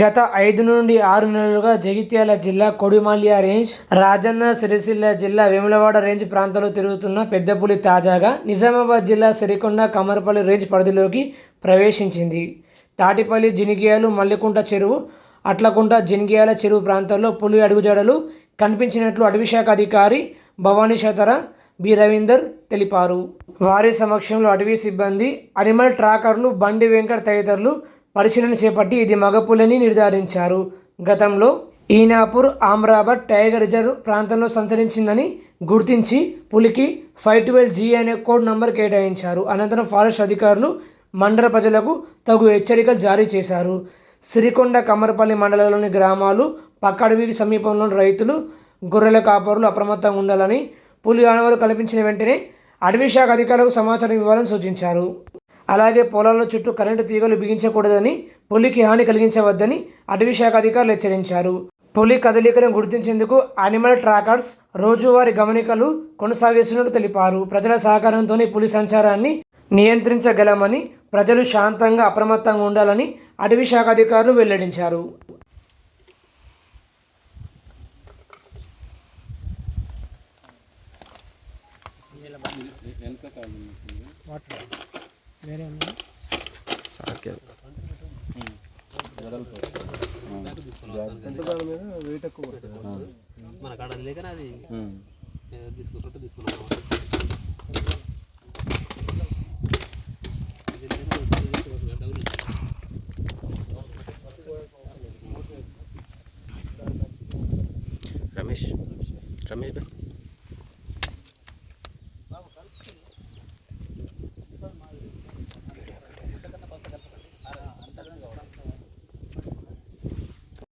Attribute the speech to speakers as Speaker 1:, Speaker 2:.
Speaker 1: గత ఐదు నుండి ఆరు నెలలుగా జగిత్యాల జిల్లా కొడిమాల్య రేంజ్ రాజన్న సిరిసిల్ల జిల్లా వేములవాడ రేంజ్ ప్రాంతాల్లో తిరుగుతున్న పెద్దపులి తాజాగా నిజామాబాద్ జిల్లా సిరికొండ కమరపల్లి రేంజ్ పరిధిలోకి ప్రవేశించింది. తాటిపల్లి జినిగియాలు మల్లికుంట చెరువు అట్లకుంట జినిగియాల చెరువు ప్రాంతాల్లో పులి అడుగుజాడలు కనిపించినట్లు అటవీశాఖ అధికారి భవానీ శతర బి. రవీందర్ తెలిపారు. వారి సమక్షంలో అటవీ సిబ్బంది అనిమల్ ట్రాకర్లు బండి వెంకట్ తదితరులు పరిశీలన చేపట్టి ఇది మగపులని నిర్ధారించారు. గతంలో ఈనాపూర్ ఆమ్రాబాద్ టైగర్ రిజర్వ్ ప్రాంతంలో సంచరించిందని గుర్తించి పులికి ఫైవ్ ట్వెల్వ్ జీ అనే కోడ్ నంబర్ కేటాయించారు. అనంతరం ఫారెస్ట్ అధికారులు మండల ప్రజలకు తగు హెచ్చరికలు జారీ చేశారు. సిరికొండ కమ్మరపల్లి మండలంలోని గ్రామాలు పక్క అడవికి సమీపంలోని రైతులు గొర్రెల కాపరులు అప్రమత్తంగా ఉండాలని పులి ఆనవాలు కల్పించిన వెంటనే అటవీ శాఖ అధికారులకు సమాచారం ఇవ్వాలని సూచించారు. అలాగే పొలాల చుట్టూ కరెంటు తీగలు బిగించకూడదని పులికి హాని కలిగించవద్దని అటవీ శాఖ అధికారులు హెచ్చరించారు. పులి కదలికలను గుర్తించేందుకు అనిమల్ ట్రాకర్స్ రోజువారీ గమనికలు కొనసాగిస్తున్నట్టు తెలిపారు. ప్రజల సహకారంతో పులి సంచారాన్ని నియంత్రించగలమని ప్రజలు శాంతంగా అప్రమత్తంగా ఉండాలని అటవీ శాఖ అధికారులు వెల్లడించారు.
Speaker 2: కాడ అది లేకనే అది ఏదో తీసుకుంటుంటే తీసుకున్నాం ఇది లేదు, ఇది లేదు, డబ్బులు ఇచ్చి.
Speaker 3: రమేష్ రమేష్